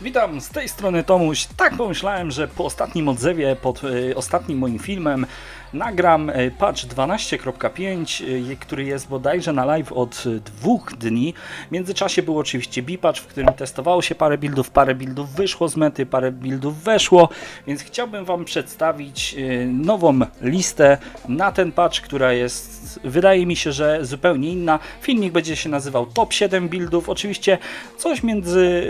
Witam, z tej strony Tomuś. Tak pomyślałem, że po ostatnim odzewie, pod y, ostatnim moim filmem nagram y, patch 12.5, y, który jest bodajże na live od y, dwóch dni. W międzyczasie był oczywiście B-patch, w którym testowało się parę buildów, parę buildów wyszło z mety, parę buildów weszło, więc chciałbym Wam przedstawić nową listę na ten patch, która jest, wydaje mi się, że zupełnie inna. Filmik będzie się nazywał Top 7 buildów. Oczywiście coś między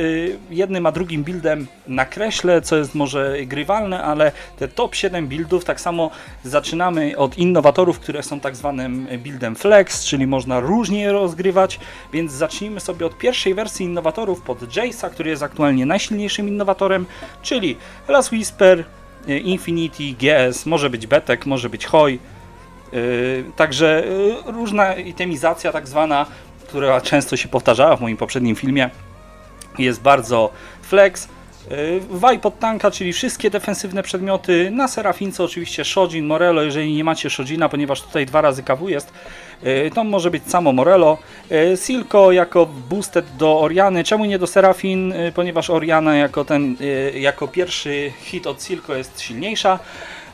jednym a drugim buildem nakreślę, co jest może grywalne, ale te top 7 buildów tak samo zaczynamy od innowatorów, które są tak zwanym buildem flex, czyli można różnie je rozgrywać, więc zacznijmy sobie od pierwszej wersji innowatorów pod Jace'a, który jest aktualnie najsilniejszym innowatorem, czyli Last Whisper, y, Infinity, GS, może być Betek, może być Hoi, Yy, Także yy, różna itemizacja, tak zwana, która często się powtarzała w moim poprzednim filmie, jest bardzo flex. Yy, Waj pod tanka, czyli wszystkie defensywne przedmioty. Na Serafince oczywiście Shojin, Morello, jeżeli nie macie Shojina, ponieważ tutaj dwa razy KW jest, yy, to może być samo Morello. Yy, Silko jako boosted do Oriany. Czemu nie do Serafin? Ponieważ Oriana jako ten, jako pierwszy hit od Silko jest silniejsza.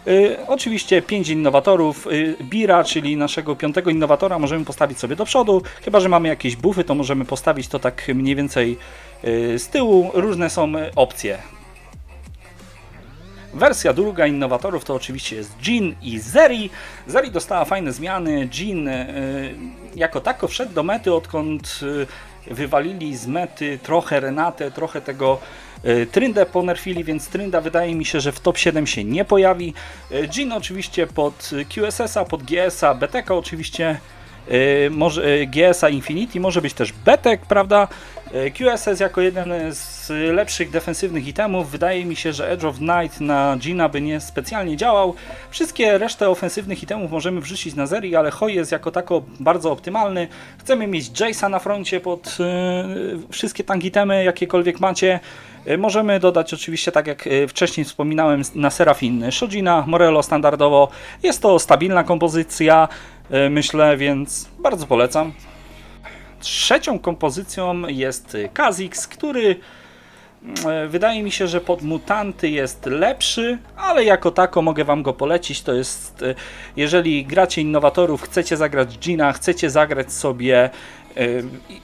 Y, oczywiście 5 innowatorów. Y, Bira, czyli naszego piątego innowatora, możemy postawić sobie do przodu. Chyba, że mamy jakieś buffy, to możemy postawić to tak mniej więcej y, z tyłu. Różne są opcje. Wersja druga innowatorów to oczywiście jest Jean i Zeri. Zeri dostała fajne zmiany. Y, jako tako wszedł do mety, odkąd wywalili z mety trochę Renatę, trochę tego y, Tryndę ponerfili, więc Trynda wydaje mi się, że w top 7 się nie pojawi. Y, Jean oczywiście pod QSS-a, pod GS-a, BTK oczywiście y, może, GS-a Infinity, może być też Betek, prawda? Y, QSS jako jeden z lepszych defensywnych itemów. Wydaje mi się, że Edge of Night na Gina by nie specjalnie działał. Wszystkie resztę ofensywnych itemów możemy wrzucić na Zeri, ale Hoi jest jako tako bardzo optymalny. Chcemy mieć Jace'a na froncie pod y, wszystkie tank itemy, jakiekolwiek macie. Y, Możemy dodać oczywiście, tak jak wcześniej wspominałem, na Serafin Shojina, Morello standardowo. Jest to stabilna kompozycja, y, myślę, więc bardzo polecam. Trzecią kompozycją jest Kha'Zix, który e, wydaje mi się, że pod mutanty jest lepszy, ale jako tako mogę Wam go polecić. To jest, e, jeżeli gracie innowatorów, chcecie zagrać Gina, chcecie zagrać sobie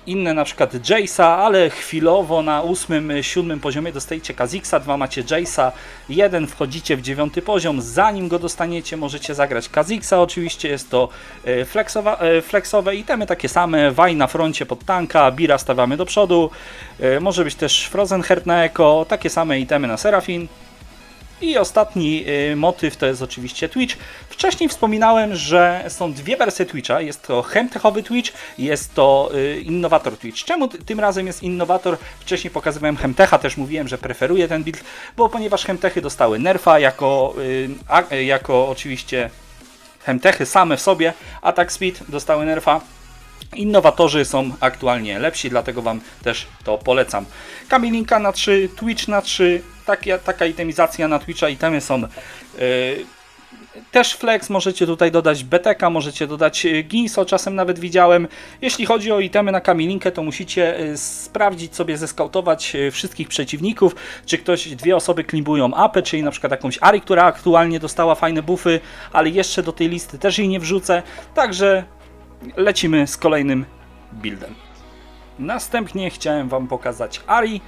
inne na przykład Jace'a, ale chwilowo na ósmym, e, siódmym poziomie dostajecie Kazixa, dwa macie Jace'a, jeden wchodzicie w dziewiąty poziom, zanim go dostaniecie możecie zagrać Kazixa, oczywiście jest to e, flexowa, e, flexowe itemy takie same, Waj na froncie pod tanka, Bira stawiamy do przodu, może być też Frozen Heart na Eko, takie same itemy na Serafin. I ostatni y, motyw to jest oczywiście Twitch. Wcześniej wspominałem, że są dwie wersje Twitcha. Jest to chemtechowy Twitch, jest to y, innowator Twitch. Czemu ty- tym razem jest innowator? Wcześniej pokazywałem chemtecha, też mówiłem, że preferuję ten build, bo ponieważ chemtechy dostały nerfa jako, y, a, jako oczywiście chemtechy same w sobie, attack speed dostały nerfa. Innowatorzy są aktualnie lepsi, dlatego Wam też to polecam. Kamilinka na 3, Twitch na 3, taka, taka itemizacja na Twitcha, itemy są yy, też flex, możecie tutaj dodać BTK, możecie dodać yy, Ginso, czasem nawet widziałem. Jeśli chodzi o itemy na Kamilinkę, to musicie yy, sprawdzić sobie, zeskautować yy, wszystkich przeciwników, czy ktoś, dwie osoby klimbują AP, czyli na przykład jakąś Ari, która aktualnie dostała fajne buffy, ale jeszcze do tej listy też jej nie wrzucę, także lecimy z kolejnym buildem. Następnie chciałem Wam pokazać Ari.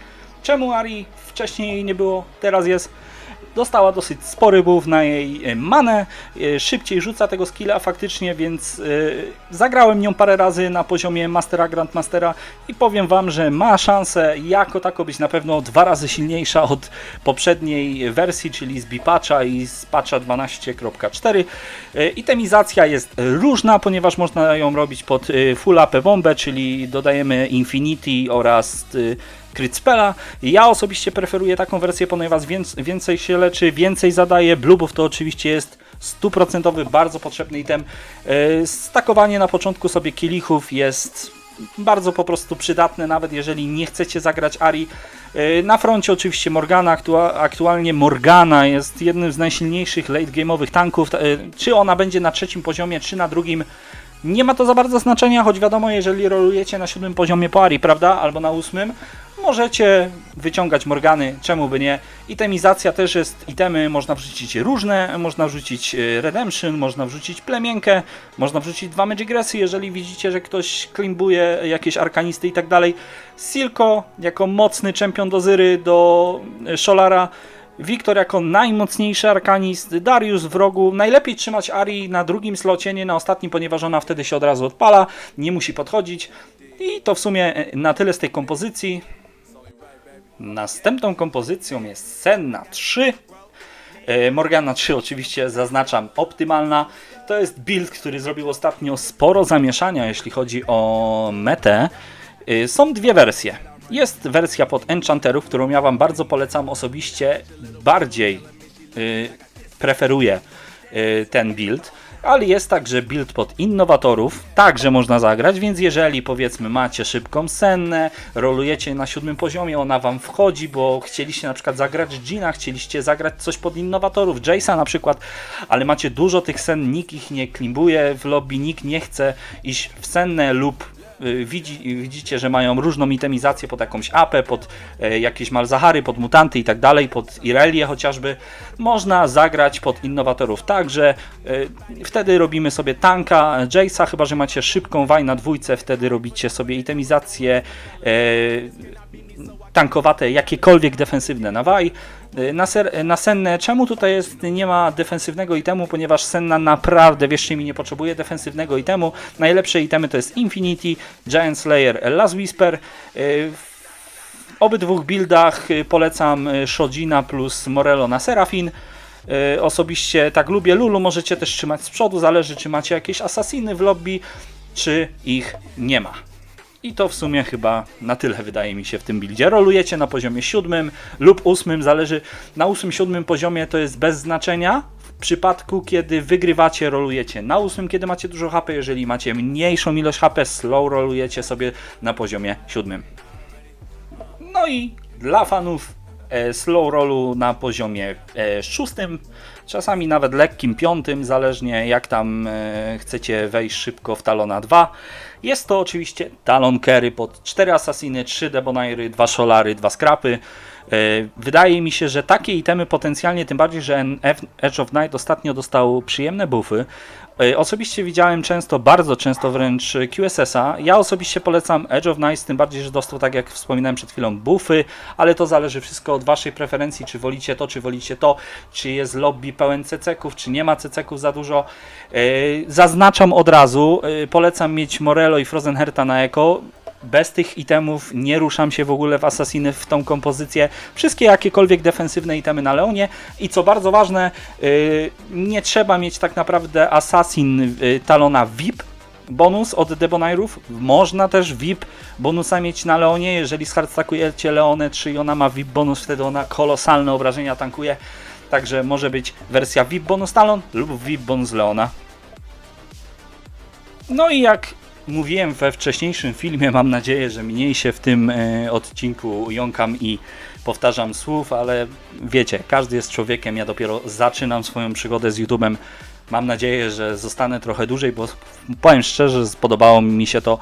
Czemu Ari wcześniej jej nie było, teraz jest? Dostała dosyć spory buff na jej e, manę, e, szybciej rzuca tego skilla faktycznie, więc e, zagrałem nią parę razy na poziomie Mastera, Grandmastera i powiem Wam, że ma szansę jako tako być na pewno dwa razy silniejsza od poprzedniej wersji, czyli z Bipatcha i z patcha 12.4. E, Itemizacja jest różna, ponieważ można ją robić pod full AP bombę, czyli dodajemy Infinity oraz Crit Spella. Ja osobiście preferuję taką wersję, ponieważ więc- więcej się leczy, więcej zadaje. Blue buff to oczywiście jest stuprocentowy, bardzo potrzebny item. E, Stakowanie na początku sobie kielichów jest bardzo po prostu przydatne, nawet jeżeli nie chcecie zagrać Ari. E, Na froncie oczywiście Morgana, aktua- aktualnie Morgana jest jednym z najsilniejszych late game'owych tanków. E, Czy ona będzie na trzecim poziomie, czy na drugim, Nie ma to za bardzo znaczenia, choć wiadomo, jeżeli rolujecie na siódmym poziomie pari, prawda, albo na ósmym, możecie wyciągać Morgany, czemu by nie. Itemizacja też jest, itemy można wrzucić różne, można wrzucić e, Redemption, można wrzucić Plemienkę, można wrzucić dwa Magic jeżeli widzicie, że ktoś klimbuje jakieś arkanisty i tak dalej. Silko jako mocny czempion do Zyry, do e, Szolara, Wiktor jako najmocniejszy arkanist, Darius w rogu. Najlepiej trzymać Ari na drugim slocie, nie na ostatnim, ponieważ ona wtedy się od razu odpala, nie musi podchodzić. I to w sumie e, na tyle z tej kompozycji. Następną kompozycją jest Senna 3. E, Morgana 3 oczywiście zaznaczam optymalna. To jest build, który zrobił ostatnio sporo zamieszania, jeśli chodzi o metę. E, Są dwie wersje. Jest wersja pod Enchanterów, którą ja Wam bardzo polecam osobiście. Bardziej y, preferuję ten build. Ale jest także build pod innowatorów, także można zagrać, więc jeżeli powiedzmy macie szybką sennę, rolujecie na siódmym poziomie, ona wam wchodzi, bo chcieliście na przykład zagrać Gina, chcieliście zagrać coś pod innowatorów, Jace'a na przykład, ale macie dużo tych sen, nikt ich nie klimbuje w lobby, nikt nie chce iść w sennę lub widzi, widzicie, że mają różną itemizację pod jakąś apę, pod e, jakieś malzahary, pod mutanty i tak dalej, pod Irelię chociażby. Można zagrać pod innowatorów także. E, wtedy robimy sobie tanka Jace'a, chyba że macie szybką waj na dwójce, wtedy robicie sobie itemizację e, tankowate, jakiekolwiek defensywne na waj. E, Na, ser, na Sennę, czemu tutaj jest, nie ma defensywnego itemu, ponieważ Senna naprawdę, wierzcie mi, nie potrzebuje defensywnego itemu. Najlepsze itemy to jest Infinity, Giant Slayer, Last Whisper. E, W obydwu buildach polecam Shodzina plus Morello na Serafin. Osobiście tak lubię Lulu, możecie też trzymać z przodu, zależy czy macie jakieś asasiny w lobby, czy ich nie ma. I to w sumie chyba na tyle wydaje mi się w tym buildzie. Rolujecie na poziomie siódmym lub ósmym, zależy. Na ósmym, siódmym poziomie to jest bez znaczenia. W przypadku, kiedy wygrywacie, rolujecie na ósmym, kiedy macie dużo HP. Jeżeli macie mniejszą ilość HP, slow rolujecie sobie na poziomie siódmym. No i dla fanów slow rollu na poziomie e, szóstym, czasami nawet lekkim piątym, zależnie jak tam e, chcecie wejść szybko w Talona 2. Jest to oczywiście Talon Carry pod 4 asasiny, 3 Debonairy, 2 Sholary, 2 Skrapy. E, Wydaje mi się, że takie itemy potencjalnie, tym bardziej, że Edge of Night ostatnio dostał przyjemne buffy. E, Osobiście widziałem często, bardzo często wręcz QSS-a. Ja osobiście polecam Edge of Night, tym bardziej, że dostał, tak jak wspominałem przed chwilą, buffy, ale to zależy wszystko od Waszej preferencji, czy wolicie to, czy wolicie to, czy jest lobby pełen ceceków, czy nie ma ceceków za dużo. E, Zaznaczam od razu, polecam mieć Morello i Frozenherta na eko. Bez tych itemów nie ruszam się w ogóle w Assassiny w tą kompozycję. Wszystkie jakiekolwiek defensywne itemy na Leonie. I co bardzo ważne, yy, nie trzeba mieć tak naprawdę Assassin yy, Talona VIP bonus od Debonairów. Można też VIP bonusa mieć na Leonie. Jeżeli zhardstackujecie Leonę 3 i ona ma VIP bonus, wtedy ona kolosalne obrażenia tankuje. Także może być wersja VIP bonus Talon lub VIP bonus Leona. No i jak mówiłem we wcześniejszym filmie, mam nadzieję, że mniej się w tym e, odcinku jąkam i powtarzam słów, ale wiecie, każdy jest człowiekiem, ja dopiero zaczynam swoją przygodę z YouTube'em. Mam nadzieję, że zostanę trochę dłużej, bo powiem szczerze, spodobało mi się to.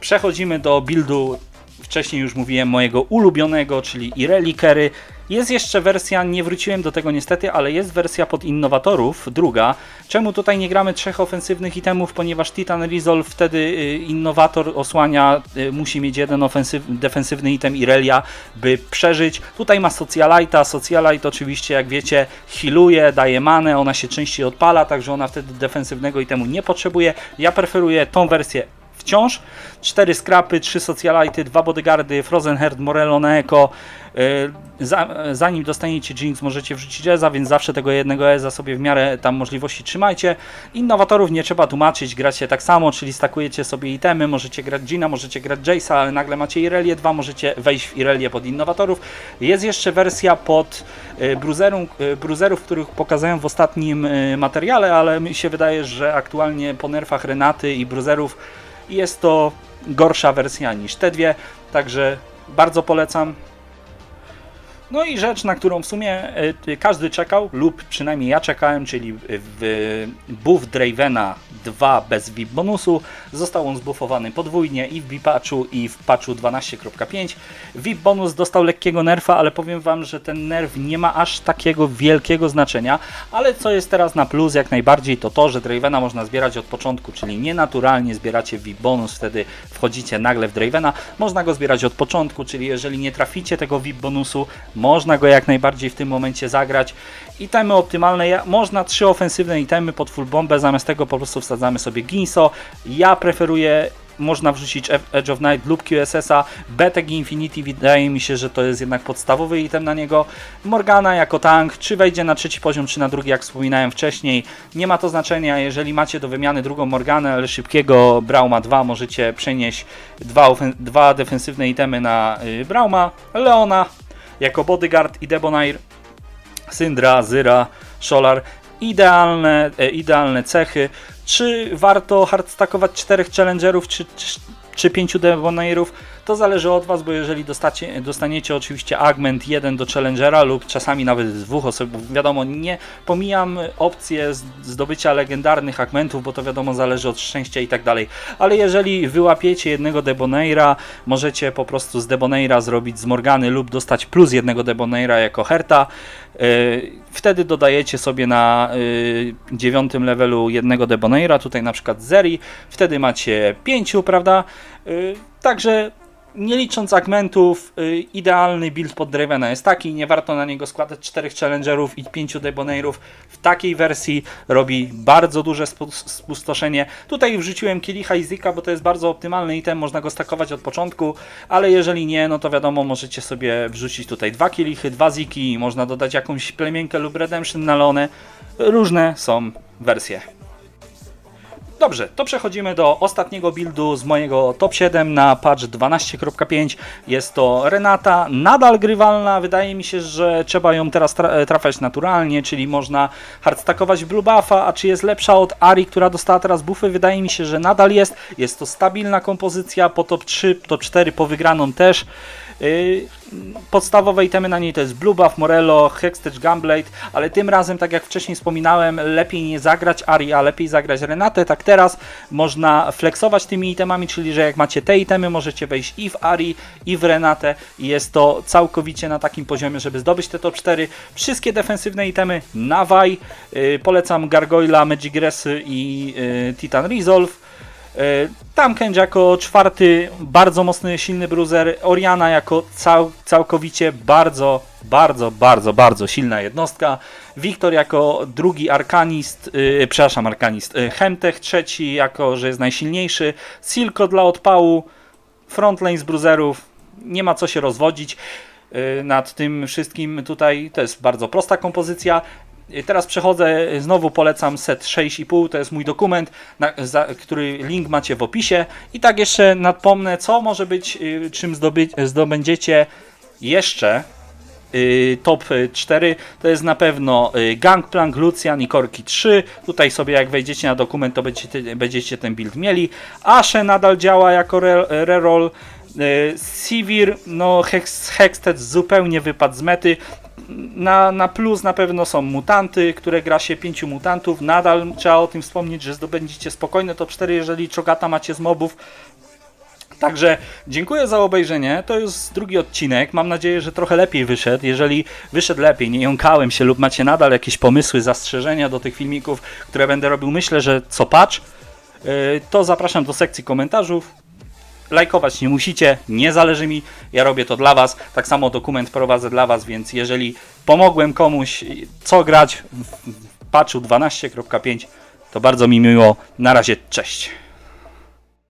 Przechodzimy do buildu, wcześniej już mówiłem, mojego ulubionego, czyli Ireli Kerry. Jest jeszcze wersja, nie wróciłem do tego niestety, ale jest wersja pod innowatorów, druga. Czemu tutaj nie gramy trzech ofensywnych itemów? Ponieważ Titan Resolve wtedy y, innowator osłania, y, musi mieć jeden ofensyw, defensywny item Irelia, by przeżyć. Tutaj ma Socialite'a, Socialite oczywiście jak wiecie healuje, daje manę, ona się częściej odpala, także ona wtedy defensywnego itemu nie potrzebuje. Ja preferuję tą wersję wciąż. Cztery skrapy, trzy socjalite, dwa bodyguardy, Frozenheart, Morello na Eko. Yy, za, zanim dostaniecie Jinx, możecie wrzucić Eza, więc zawsze tego jednego Eza sobie w miarę tam możliwości trzymajcie. Innowatorów nie trzeba tłumaczyć, gracie tak samo, czyli stakujecie sobie itemy, możecie grać Gina, możecie grać Jace'a, ale nagle macie Irelię 2, możecie wejść w Irelię pod innowatorów. Jest jeszcze wersja pod bruzerum, yy, bruzerów, których pokazałem w ostatnim materiale, ale mi się wydaje, że aktualnie po nerfach Renaty i bruzerów jest to gorsza wersja niż te dwie, także bardzo polecam. No i rzecz, na którą w sumie y, każdy czekał, lub przynajmniej ja czekałem, czyli w buff Dravena 2 bez VIP bonusu. Został on zbuffowany podwójnie i w B-patchu i w patchu 12.5. VIP bonus dostał lekkiego nerfa, ale powiem Wam, że ten nerf nie ma aż takiego wielkiego znaczenia, ale co jest teraz na plus jak najbardziej to to, że Dravena można zbierać od początku, czyli nienaturalnie zbieracie VIP bonus, wtedy wchodzicie nagle w Dravena. Można go zbierać od początku, czyli jeżeli nie traficie tego VIP bonusu, można go jak najbardziej w tym momencie zagrać. Itemy optymalne, ja- można trzy ofensywne itemy pod full bombę, zamiast tego po prostu wsadzamy sobie Ginso. Ja preferuję można wrzucić F- Edge of Night lub QSS-a. Betek Infinity wydaje mi się, że to jest jednak podstawowy item na niego. Morgana jako tank, czy wejdzie na trzeci poziom, czy na drugi, jak wspominałem wcześniej. Nie ma to znaczenia, jeżeli macie do wymiany drugą Morganę, ale szybkiego Brauma 2 możecie przenieść dwa, dwa defensywne itemy na y, Brauma. Leona jako bodyguard i Debonair. Syndra, Zyra, Szolar. Idealne, e, idealne cechy. Czy warto hardstackować czterech challengerów, czy, czy, czy pięciu Debonairów? To zależy od Was, bo jeżeli dostacie, dostaniecie oczywiście augment jeden do challengera lub czasami nawet dwóch osób, wiadomo, nie pomijam opcję zdobycia legendarnych augmentów, bo to wiadomo zależy od szczęścia i tak dalej, ale jeżeli wyłapiecie jednego Debonaira, możecie po prostu z Debonaira zrobić z Morgany lub dostać plus jednego Debonaira jako Herta, Yy, Wtedy dodajecie sobie na yy, dziewiątym levelu jednego Debonaira, tutaj na przykład Zeri, wtedy macie pięciu, prawda? Yy, Także nie licząc augmentów, yy, idealny build pod Dravena jest taki, nie warto na niego składać czterech challengerów i pięciu Debonairów. W takiej wersji robi bardzo duże spu- spustoszenie. Tutaj wrzuciłem Kilicha i Zika, bo to jest bardzo optymalny item, można go stakować od początku, ale jeżeli nie, no to wiadomo, możecie sobie wrzucić tutaj dwa Kilichy, dwa Ziki, można dodać jakąś plemienkę lub Redemption na Leone. Różne są wersje. Dobrze, to przechodzimy do ostatniego buildu z mojego top 7 na patch 12.5. Jest to Renata, nadal grywalna. Wydaje mi się, że trzeba ją teraz tra- trafiać naturalnie, czyli można hardstackować blue buffa, a czy jest lepsza od Ari, która dostała teraz buffy? Wydaje mi się, że nadal jest. Jest to stabilna kompozycja, po top 3, top 4 po wygraną też. Yy, podstawowe itemy na niej to jest Blue Buff, Morello, Hextech, Gunblade, ale tym razem, tak jak wcześniej wspominałem, lepiej nie zagrać Ari, a lepiej zagrać Renatę. Tak teraz można flexować tymi itemami, czyli że jak macie te itemy, możecie wejść i w Ari, i w Renatę i jest to całkowicie na takim poziomie, żeby zdobyć te top 4. Wszystkie defensywne itemy na Waj. Yy, polecam Gargoyla, Magigresy i yy, Titan Resolve. E, Tamkędź jako czwarty, bardzo mocny, silny bruiser. Oriana jako cał, całkowicie bardzo, bardzo, bardzo, bardzo silna jednostka. Wiktor jako drugi arkanist, yy, przepraszam, arkanist. Yy, Hemtech trzeci jako, że jest najsilniejszy. Silko dla odpału. Frontlane z bruiserów. Nie ma co się rozwodzić nad tym wszystkim tutaj. To jest bardzo prosta kompozycja. I Teraz przechodzę, znowu polecam set 6,5, to jest mój dokument, na, za, który link macie w opisie. I tak jeszcze nadpomnę, co może być, y, czym zdobędziecie jeszcze y, top 4. To jest na pewno y, Gangplank, Lucian i Korki 3. Tutaj sobie jak wejdziecie na dokument, to będziecie, będziecie ten build mieli. Ashe nadal działa jako re- reroll. Y, Sivir, no Hex, Hexted zupełnie wypadł z mety. Na, na plus na pewno są mutanty, które gra się pięciu mutantów. Nadal trzeba o tym wspomnieć, że zdobędziecie spokojne top 4, jeżeli czogata macie z mobów. Także dziękuję za obejrzenie. To jest drugi odcinek. Mam nadzieję, że trochę lepiej wyszedł. Jeżeli wyszedł lepiej, nie jąkałem się lub macie nadal jakieś pomysły, zastrzeżenia do tych filmików, które będę robił, myślę, że co patch, yy, to zapraszam do sekcji komentarzów. Lajkować nie musicie, nie zależy mi, ja robię to dla Was. Tak samo dokument prowadzę dla Was, więc jeżeli pomogłem komuś, co grać w patchu 12.5, to bardzo mi miło. Na razie, cześć.